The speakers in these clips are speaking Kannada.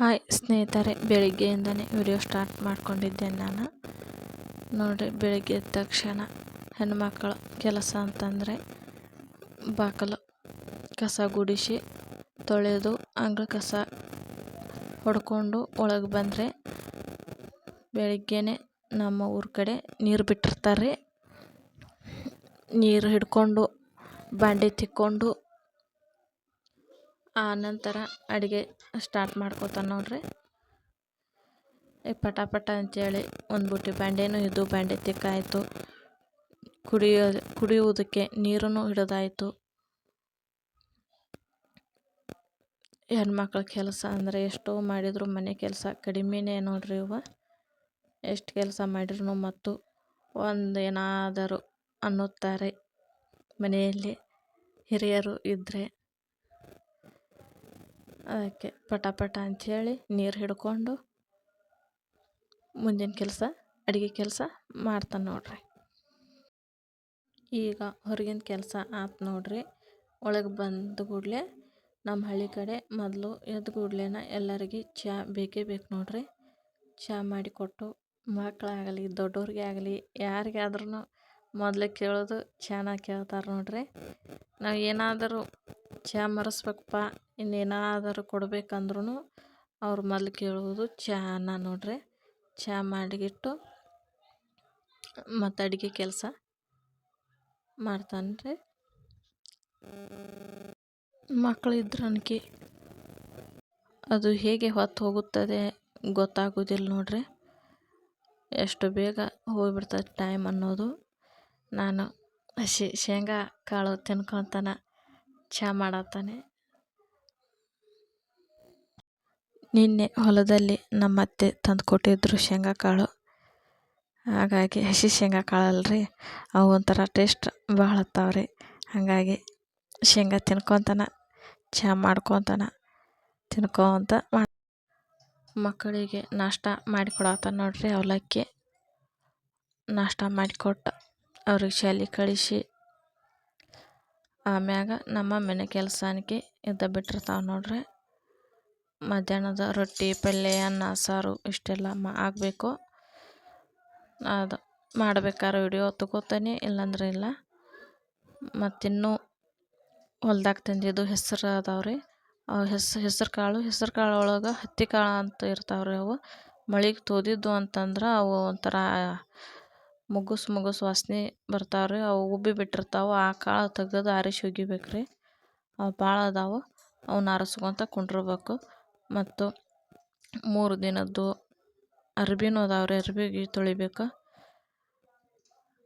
ಹಾಯ್ ಸ್ನೇಹಿತರೆ, ಬೆಳಿಗ್ಗೆಯಿಂದನೇ ವಿಡಿಯೋ ಸ್ಟಾರ್ಟ್ ಮಾಡ್ಕೊಂಡಿದ್ದೆ ನಾನು. ನೋಡಿರಿ, ಬೆಳಿಗ್ಗೆ ಎದ್ದ ತಕ್ಷಣ ಹೆಣ್ಮಕ್ಕಳ ಕೆಲಸ ಅಂತಂದರೆ ಬಾಕಲು, ಕಸ ಗುಡಿಸಿ, ತೊಳೆದು ಅಂಗಳ ಕಸ ಹೊಡ್ಕೊಂಡು ಒಳಗೆ ಬಂದರೆ ಬೆಳಿಗ್ಗೆನೆ ನಮ್ಮ ಊರ ಕಡೆ ನೀರು ಬಿಟ್ಟಿರ್ತಾರೆ ನೀರು ಹಿಡ್ಕೊಂಡು, ಬಾಂಡೆ ತಿಕ್ಕೊಂಡು ಆ ನಂತರ ಅಡುಗೆ ಸ್ಟಾರ್ಟ್ ಮಾಡ್ಕೋತಾನೆ ನೋಡ್ರಿ. ಪಟ ಪಟ ಅಂಥೇಳಿ ಒಂದು ಬುಟ್ಟಿ ಬಾಂಡೆನೂ ಇದು ಬ್ಯಾಂಡೆ ತಿಕ್ಕಾಯಿತು. ಕುಡಿಯೋ, ಕುಡಿಯುವುದಕ್ಕೆ ನೀರನ್ನು ಹಿಡಿದಾಯಿತು. ಹೆಣ್ಮಕ್ಳ ಕೆಲಸ ಅಂದರೆ ಎಷ್ಟೋ ಮಾಡಿದ್ರು ಮನೆ ಕೆಲಸ ಕಡಿಮೆನೇ ನೋಡ್ರಿ ಇವ. ಎಷ್ಟು ಕೆಲಸ ಮಾಡಿದ್ರು ಮತ್ತು ಒಂದು ಏನಾದರೂ ಅನ್ನುತ್ತಾರೆ ಮನೆಯಲ್ಲಿ ಹಿರಿಯರು ಇದ್ದರೆ ಅದಕ್ಕೆ ಪಟ ಪಟ ಅಂಥೇಳಿ ನೀರು ಹಿಡ್ಕೊಂಡು ಮುಂದಿನ ಕೆಲಸ, ಅಡುಗೆ ಕೆಲಸ ಮಾಡ್ತಾನೆ ನೋಡ್ರಿ. ಈಗ ಹೊರಗಿನ ಕೆಲಸ ಆತು ನೋಡ್ರಿ. ಒಳಗೆ ಬಂದ ಕೂಡಲೇ ನಮ್ಮ ಹಳ್ಳಿ ಕಡೆ ಮೊದಲು ಎದ್ದ ಕೂಡ್ಲೇನ ಎಲ್ಲರಿಗೆ ಚಹಾ ಬೇಕೇ ಬೇಕು ನೋಡ್ರಿ. ಚಹಾ ಮಾಡಿಕೊಟ್ಟು ಮಕ್ಕಳಾಗಲಿ ದೊಡ್ಡವ್ರಿಗೆ ಆಗಲಿ ಯಾರಿಗೆ ಆದ್ರೂ ಮೊದಲು ಕೇಳೋದು ಚೆನ್ನಾಗಿ ಕೇಳ್ತಾರೆ ನೋಡ್ರಿ. ನಾವು ಏನಾದರೂ ಚಹಾ ಮರಸ್ಬೇಕಪ್ಪ, ಇನ್ನೇನಾದರೂ ಕೊಡ್ಬೇಕಂದ್ರೂ ಅವ್ರು ಮೊದ್ಲು ಕೇಳುವುದು ಚಹಾನ ನೋಡ್ರಿ. ಚಹಾ ಮಾಡಿಗಿಟ್ಟು ಮತ್ತು ಅಡುಗೆ ಕೆಲಸ ಮಾಡ್ತಾನೆ ರೀ ಮಕ್ಕಳಿದ್ರನ್ಕಿ ಅದು ಹೇಗೆ ಹೊತ್ತು ಹೋಗುತ್ತದೆ ಗೊತ್ತಾಗೋದಿಲ್ಲ ನೋಡ್ರಿ. ಎಷ್ಟು ಬೇಗ ಹೋಗ್ಬಿಡ್ತದೆ ಟೈಮ್ ಅನ್ನೋದು. ನಾನು ಶೇಂಗಾ ಕಾಳು ತಿನ್ಕೊತಾನ ಚಹಾ ಮಾಡತ್ತಾನೆ ನಿನ್ನೆ ಹೊಲದಲ್ಲಿ ನಮ್ಮತ್ತೆ ತಂದು ಕೊಟ್ಟಿದ್ರು ಶೇಂಗಾ ಕಾಳು. ಹಾಗಾಗಿ ಹಸಿ ಶೇಂಗಾ ಕಾಳಲ್ರಿ, ಅವು ಒಂಥರ ಟೇಸ್ಟ್ ಭಾಳ ಹತ್ತಾವ್ರಿ ಹಾಗಾಗಿ ಶೇಂಗಾ ತಿನ್ಕೊತಾನ ಚಹಾ ಮಾಡ್ಕೊತಾನ, ತಿನ್ಕೊತ ಮಕ್ಕಳಿಗೆ ನಾಷ್ಟ ಮಾಡಿಕೊಡತ್ತ ನೋಡ್ರಿ ಅವಲಕ್ಕಿ. ನಾಷ್ಟ ಮಾಡಿಕೊಟ್ಟು ಅವ್ರಿಗೆ ಶಾಲೆ ಕಳಿಸಿ. ಆಮ್ಯಾಗ ನಮ್ಮ ಮನೆ ಕೆಲಸಕ್ಕೆ ಇದ್ದ ಬಿಟ್ಟಿರ್ತಾವೆ ನೋಡ್ರಿ. ಮಧ್ಯಾಹ್ನದ ರೊಟ್ಟಿ, ಪಲ್ಯ, ಅನ್ನ, ಸಾರು ಇಷ್ಟೆಲ್ಲ ಮಾ ಆಗಬೇಕು. ಅದು ಮಾಡ್ಬೇಕಾದ್ರೆ ವಿಡಿಯೋ ತಗೋತಾನೆ, ಇಲ್ಲಾಂದ್ರೆ ಇಲ್ಲ. ಮತ್ತಿನ್ನೂ ಹೊಲ್ದಾಗ ತಂದಿದ್ದು ಹೆಸರು ಅದಾವೆ ರೀ. ಅವು ಹೆಸ್ರು ಹೆಸ್ರು ಕಾಳು ಹೆಸ್ರು ಕಾಳು ಒಳಗೆ ಹತ್ತಿ ಕಾಳು ಅಂತ ಇರ್ತಾವೆ ರೀ ಅವು. ಮಳೆಗೆ ತೋದಿದ್ದು ಅಂತಂದ್ರೆ ಅವು ಒಂಥರ ಮುಗುಸ್ ಮುಗುಸ್ ವಾಸ್ನೆ ಬರ್ತಾವೆ ರೀ ಅವು ಉಬ್ಬಿ ಬಿಟ್ಟಿರ್ತಾವೆ. ಆ ಕಾಳು ತೆಗೆದು ಆರಿಸಿ ಒಗಿಬೇಕು ರೀ ಅವು ಭಾಳ ಅದಾವೆ. ಅವನ್ನ ಆರಿಸ್ಕೊತ ಕುಂಡಿರ್ಬೇಕು. ಮತ್ತು ಮೂರು ದಿನದ್ದು ಅರ್ಬಿನೂ ಅದಾವೆ ರೀ ಅರ್ಬಿಗೆ ತೊಳಿಬೇಕು.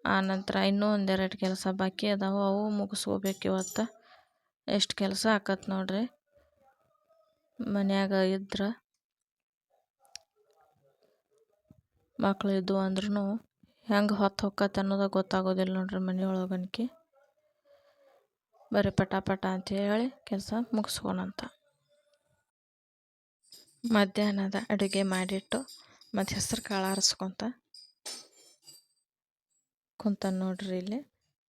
ಆನಂತರ ಇನ್ನೂ ಒಂದೆರಡು ಕೆಲಸ ಬಾಕಿ ಅದಾವೆ. ಅವು ಮುಗಿಸ್ಕೋಬೇಕು ಇವತ್ತು. ಎಷ್ಟು ಕೆಲಸ ಆಕತ್ ನೋಡ್ರಿ. ಮನ್ಯಾಗ ಇದ್ರೆ ಮಕ್ಕಳು ಇದ್ವು ಅಂದ್ರೂ ಹೆಂಗೆ ಹೊತ್ತು ಹೊಕ್ಕತ್ತೆ ಅನ್ನೋದು ಗೊತ್ತಾಗೋದಿಲ್ಲ ನೋಡ್ರಿ ಮನೆಯೊಳಗನ್ಕಿ. ಬರೀ ಪಟ ಪಟ ಅಂತೇಳಿ ಕೆಲಸ ಮುಗಿಸ್ಕೊಳಂತ ಮಧ್ಯಾಹ್ನದ ಅಡುಗೆ ಮಾಡಿಟ್ಟು ಮತ್ತು ಹೆಸರು ಕಾಳು ಆರಿಸ್ಕೊತ ಕುಂತ ನೋಡ್ರಿ ಇಲ್ಲಿ.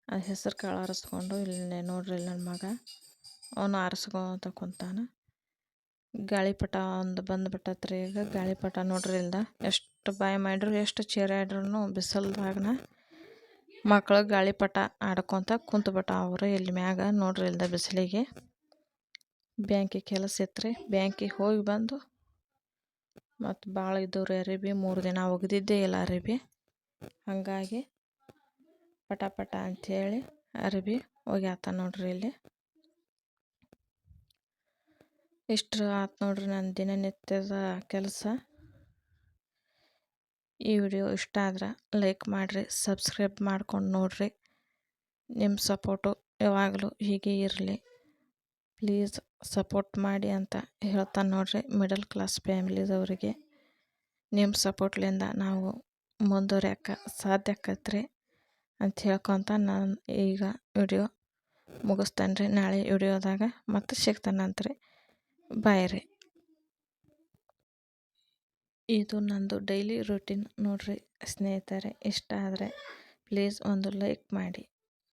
ಆ ಹೆಸರು ಕಾಳು ಆರಿಸ್ಕೊಂಡು ಇಲ್ಲಿ ನೋಡ್ರಿ ಇಲ್ಲಿ ನನ್ನ ಮಗ. ಅವನು ಆರಿಸ್ಕೊತ ಕುಂತಾನ. ಗಾಳಿಪಟ ಒಂದು ಬಂದ್ಬಿಟ್ಟತ್ರಿ ಈಗ. ಗಾಳಿಪಟ ನೋಡ್ರಿ ಇಲ್ದ. ಎಷ್ಟು ಬಾಯಿ ಮಾಡಿದ್ರು, ಎಷ್ಟು ಚೀರಾಡ್ರೂ ಬಿಸಿಲ್ದಾಗನ ಮಕ್ಕಳು ಗಾಳಿಪಟ ಆಡ್ಕೊತ ಕುಂತ್ಬಿಟ್ಟ ಅವರು ಇಲ್ಲಿ ಮ್ಯಾಗ. ನೋಡ್ರಿ ಇಲ್ದ ಬಿಸಿಲಿಗೆ. ಬ್ಯಾಂಕಿಗೆ ಕೆಲಸ ಇತ್ತು ಬ್ಯಾಂಕಿಗೆ ಹೋಗಿ ಬಂದು ಮತ್ತು ಭಾಳ ಇದ್ದವ್ರಿ ಅರಿಬಿ, ಮೂರು ದಿನ ಒಗ್ದಿದ್ದೇ ಇಲ್ಲ ಅರಿಬಿ. ಹಾಗಾಗಿ ಪಟ ಪಟ ಅಂಥೇಳಿ ಅರಿಬಿ ಹೋಗ್ಯಾತ ನೋಡ್ರಿ ಇಲ್ಲಿ. ಇಷ್ಟು ಆತು ನೋಡ್ರಿ ನನ್ನ ದಿನನಿತ್ಯದ ಕೆಲಸ. ಈ ವಿಡಿಯೋ ಇಷ್ಟ ಆದ್ರೆ ಲೈಕ್ ಮಾಡಿರಿ, ಸಬ್ಸ್ಕ್ರೈಬ್ ಮಾಡ್ಕೊಂಡು ನೋಡಿರಿ. ನಿಮ್ಮ ಸಪೋರ್ಟು ಯಾವಾಗಲೂ ಹೀಗೆ ಇರಲಿ. ಪ್ಲೀಸ್ ಸಪೋರ್ಟ್ ಮಾಡಿ ಅಂತ ಹೇಳ್ತಾನೆ ನೋಡ್ರಿ ಮಿಡಲ್ ಕ್ಲಾಸ್ ಫ್ಯಾಮಿಲಿದವರಿಗೆ. ನಿಮ್ಮ ಸಪೋರ್ಟ್ಲಿಂದ ನಾವು ಮುಂದುವರಿಯೋಕೆ ಸಾಧ್ಯ ಆಕತ್ರಿ ಅಂತ ಹೇಳ್ಕೊತ ನಾನು ಈಗ ವಿಡಿಯೋ ಮುಗಿಸ್ತೇನೆ ರೀ ನಾಳೆ ವಿಡಿಯೋದಾಗ ಮತ್ತೆ ಸಿಗ್ತಾನಂತ್ರಿ. ಬಾಯ್ ಇದು ನಂದು ಡೈಲಿ ರೂಟೀನ್ ನೋಡಿರಿ ಸ್ನೇಹಿತರೆ ಇಷ್ಟ ಆದರೆ ಪ್ಲೀಸ್ ಒಂದು ಲೈಕ್ ಮಾಡಿ.